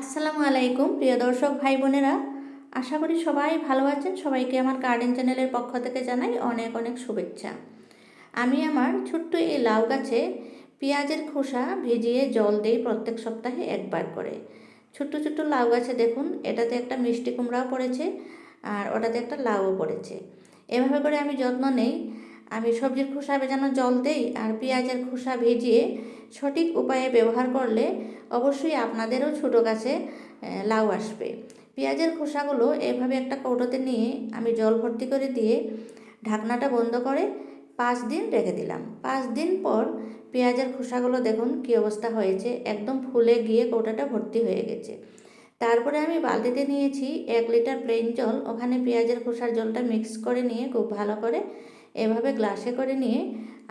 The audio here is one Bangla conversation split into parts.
আসসালামু আলাইকুম, প্রিয় দর্শক ভাই বোনেরা। আশা করি সবাই ভালো আছেন। সবাইকে আমার গার্ডেন চ্যানেলের পক্ষ থেকে জানাই অনেক অনেক শুভেচ্ছা। আমি আমার ছোট্ট এই লাউ গাছে পেঁয়াজের খোসা ভিজিয়ে জল দিই প্রত্যেক সপ্তাহে একবার করে। ছোট্ট ছোট্ট লাউ গাছে দেখুন, এটাতে একটা মিষ্টি কুমড়াও পড়েছে আর ওটাতে একটা লাউও পড়েছে। এভাবে করে আমি যত্ন নেই। আমি সবজির খোসা ভেজানো জল দেই আর পেঁয়াজের খোসা ভিজিয়ে সঠিক উপায়ে ব্যবহার করলে অবশ্যই আপনাদেরও ছোটো গাছে লাউ আসবে। পেঁয়াজের খোসাগুলো এভাবে একটা কৌটোতে নিয়ে আমি জল ভর্তি করে দিয়ে ঢাকনাটা বন্ধ করে পাঁচ দিন রেখে দিলাম। পাঁচ দিন পর পেঁয়াজের খোসাগুলো দেখুন কী অবস্থা হয়েছে, একদম ফুলে গিয়ে কৌটাটা ভর্তি হয়ে গেছে। তারপরে আমি বালতিতে নিয়েছি এক লিটার প্লেন জল, ওখানে পেঁয়াজের খোসার জলটা মিক্স করে নিয়ে খুব ভালো করে এভাবে গ্লাসে করে নিয়ে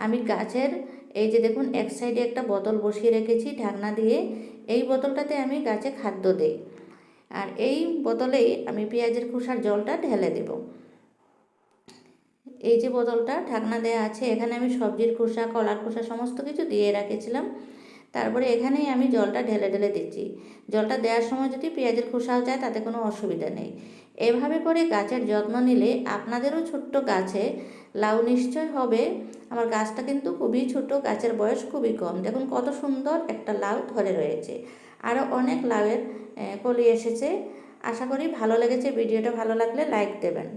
আমি গাছের এই যে দেখুন, এক সাইডে একটা বোতল বসিয়ে রেখেছি ঢাকনা দিয়ে। এই বোতলটাতে আমি গাছে খাদ্য দেই। আর এই বোতলেই আমি পেঁয়াজের খোসার জলটা ঢেলে দেব। এই যে বোতলটা ঢাকনা দেওয়া আছে, এখানে আমি সবজির খোসা, কলার খোসা সমস্ত কিছু দিয়ে রেখেছিলাম। তারপরে এখানেই আমি জলটা ঢেলে ঢেলে দিচ্ছি। জলটা দেওয়ার সময় যদি পেঁয়াজের খোসাও যায়, তাতে কোনো অসুবিধা নেই। এভাবে করে গাছের যত্ন নিলে আপনাদেরও ছোট্ট গাছে লাউ নিশ্চয় হবে। আমার গাছটা কিন্তু খুবই ছোট, গাছের বয়স খুবই কম। দেখুন কত সুন্দর একটা লাউ ধরে রয়েছে। আরও অনেক লাউয়ের কলি এসেছে। আশা করি ভালো লেগেছে। ভিডিওটা ভালো লাগলে লাইক দেবেন।